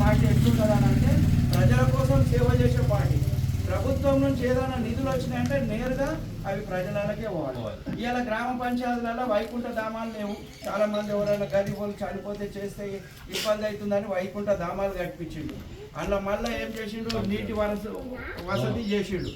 Party అని అంటే ప్రజల కోసం సేవ చేసే పార్టీ. ప్రభుత్వం నుంచి ఏదైనా నిధులు వచ్చినాయంటే నేరుగా అవి ప్రజలకే పోవాలి. ఇవాళ గ్రామ పంచాయతీలలో వైకుంఠ ధామాలు లేవు. చాలా మంది ఎవరైనా గరీబులు చనిపోతే చేస్తే ఇబ్బంది అవుతుందని వైకుంఠ ధామాలు కట్టించిండు. అందులో మళ్ళీ ఏం చేసిండు? నీటి వరస వసతి చేసిండు?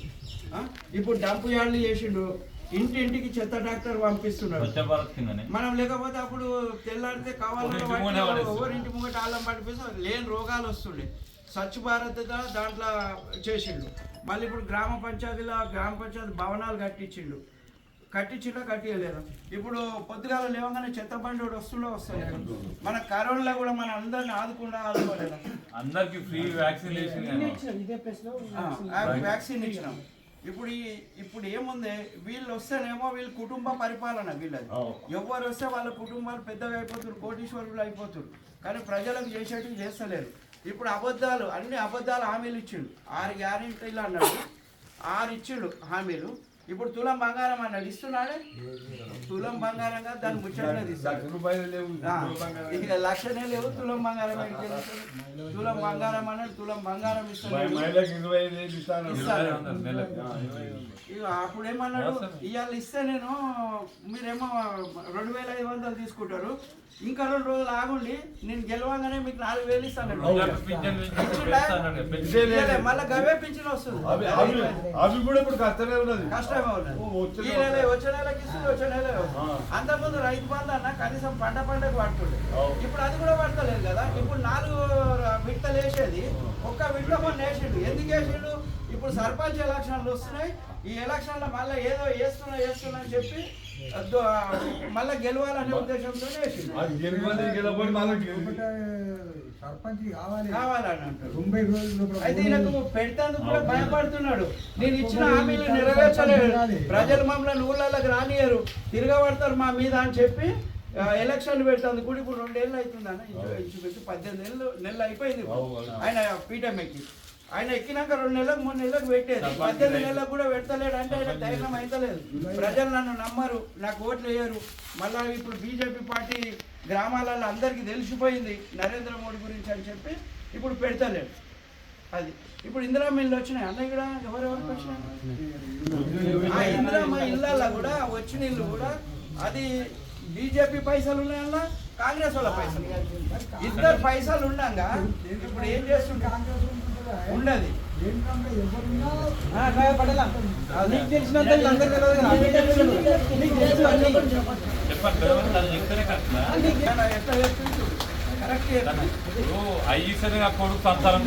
ఇప్పుడు డంపు యార్డ్లు చేసిండు. ఇంటింటికి చెత్త డాక్టర్ పంపిస్తున్నాడు స్వచ్ఛ భారత్ కిందనే. మనం లేకపోతే అప్పుడు తెల్లారితే కావాలంటే ఎవరింటి ముంగట పడేస్తుంది. ఎవరింటి ముంగట ఆళ్ళం పడిపోయి లేని రోగాలు వస్తుండే. స్వచ్ఛ భారత్ దా- దాంట్లో చేసిండు. మళ్ళీ ఇప్పుడు గ్రామ పంచాయతీలో గ్రామ పంచాయతీ భవనాలు కట్టించిండు. కట్టించిండో కట్టియలేదు? ఇప్పుడు పొద్దుగాల లేవగానే చెత్త బండి ఒకటి వస్తుండో వస్తలేదు? మన కరోనాలో కూడా మన అందరిని ఆదుకుండా ఆదుకోలేదు అందరికి ఫ్రీ వ్యాక్సినేషన్ ఆ, వ్యాక్సిన్ ఇచ్చినాం. ఇప్పుడు ఈ ఇప్పుడు ఏముంది? వీళ్ళు వస్తేనేమో వీళ్ళ కుటుంబ పరిపాలన వీళ్ళది. ఎవరు వస్తే వాళ్ళ కుటుంబాలు పెద్దగా అయిపోతారు కోటీశ్వరులు అయిపోతారు. కానీ ప్రజలకు చేసేటివి చేస్తలేరు. ఇప్పుడు అబద్ధాలు అన్ని అబద్ధాలు హామీలు ఇచ్చిండు. ఆరు గ్యారెంటీలు అన్నాడు. ఆరు ఇచ్చిండు హామీలు. ఇప్పుడు తులం బంగారం అన్నాడు ఇస్తున్నాడే? తులం బంగారంగా దాన్ని ముచ్చటనే తీస్తాడు ఆ, ఇక లక్షనే లేవు తులం బంగారం? తులం బంగారం అన్నాడు తులం బంగారం ఇస్తాను. ఇక అప్పుడు ఏమన్నాడు ఇవాళ ఇస్తే నేను మీరేమో రెండు వేల ఐదు వందలు తీసుకుంటారు. ఇంకా రెండు రోజులు ఆగుండి నేను గెలవగానే మీకు నాలుగు వేలు ఇస్తాను మళ్ళా గవే పింఛన్ వస్తుంది. అవి కూడా ఇప్పుడు కష్టమే ఉన్నది. వచ్చే ఈ నెల వచ్చే నెలకి ఇస్తుంది వచ్చే నెల ఆ. అంతకుముందు రైతు బంధు అన్న కనీసం పంట పంటకు పడుతుండే. ఇప్పుడు అది కూడా పడతలేదు కదా. ఇప్పుడు నాలుగు విడతలు వేసేది. ఒక్క విడత మొన్న వేసిండు. ఎందుకు వేసిండు? ఇప్పుడు సర్పంచ్ ఎలక్షన్లు వస్తున్నాయి. ఈ ఎలక్షన్లో మళ్ళీ ఏదో వేస్తున్నా వేస్తున్నా అని చెప్పి మళ్ళా గెలవాలనే ఉద్దేశంతో సర్పంచ్ కావాలి. కావాలని అంటారు. అయితే ఈయనకు కూడా భయపడుతున్నాడు. నేను ఇచ్చిన హామీలు నెరవేర్చలేదు. ప్రజలు మమ్మల్ని ఊళ్ళలోకి రానియరు. తిరగబడతారు మా మీద అని చెప్పి ఆ, ఎలక్షన్ పెడుతుంది కూడా ఇప్పుడు రెండేళ్ళు అవుతుంది అన్న ఇంచు ఇంచుమించు పద్దెనిమిది నెలలు నెలలు అయిపోయింది. ఆయన పీఠం ఎక్కి. ఆయన ఎక్కినాక రెండు నెలలకు మూడు నెలలకు పెట్టేది. పద్దెనిమిది నెలలకు కూడా పెడతలేడు అంటే ఆయన ధైర్యం అయితలేదు. ప్రజలు నన్ను నమ్మరు నాకు ఓట్లు వేయరు. మళ్ళా ఇప్పుడు బీజేపీ పార్టీ గ్రామాలలో అందరికీ తెలిసిపోయింది నరేంద్ర మోడీ గురించి అని చెప్పి ఇప్పుడు పెడతలేడు. అది. ఇప్పుడు ఇందిరా మిల్లు వచ్చినాయి. అన్న ఇక్కడ ఎవరెవరికి వచ్చినాయి ఆ ఇందిరమ్మ ఇళ్ళల్లో కూడా వచ్చిన ఇల్లు కూడా అది బీజేపీ పైసలు ఉన్నాయన్నా కాంగ్రెస్ వాళ్ళ పైసలు. ఇద్దరు పైసలు ఉండగా ఇప్పుడు ఏం చేస్తుంటా కాంగ్రెస్? ఉండదు. నీకు తెలిసినంత తెలియదు తెలుసు. అన్నీ. ఎట్లా? కరెక్ట్? కొడుకు సంతానం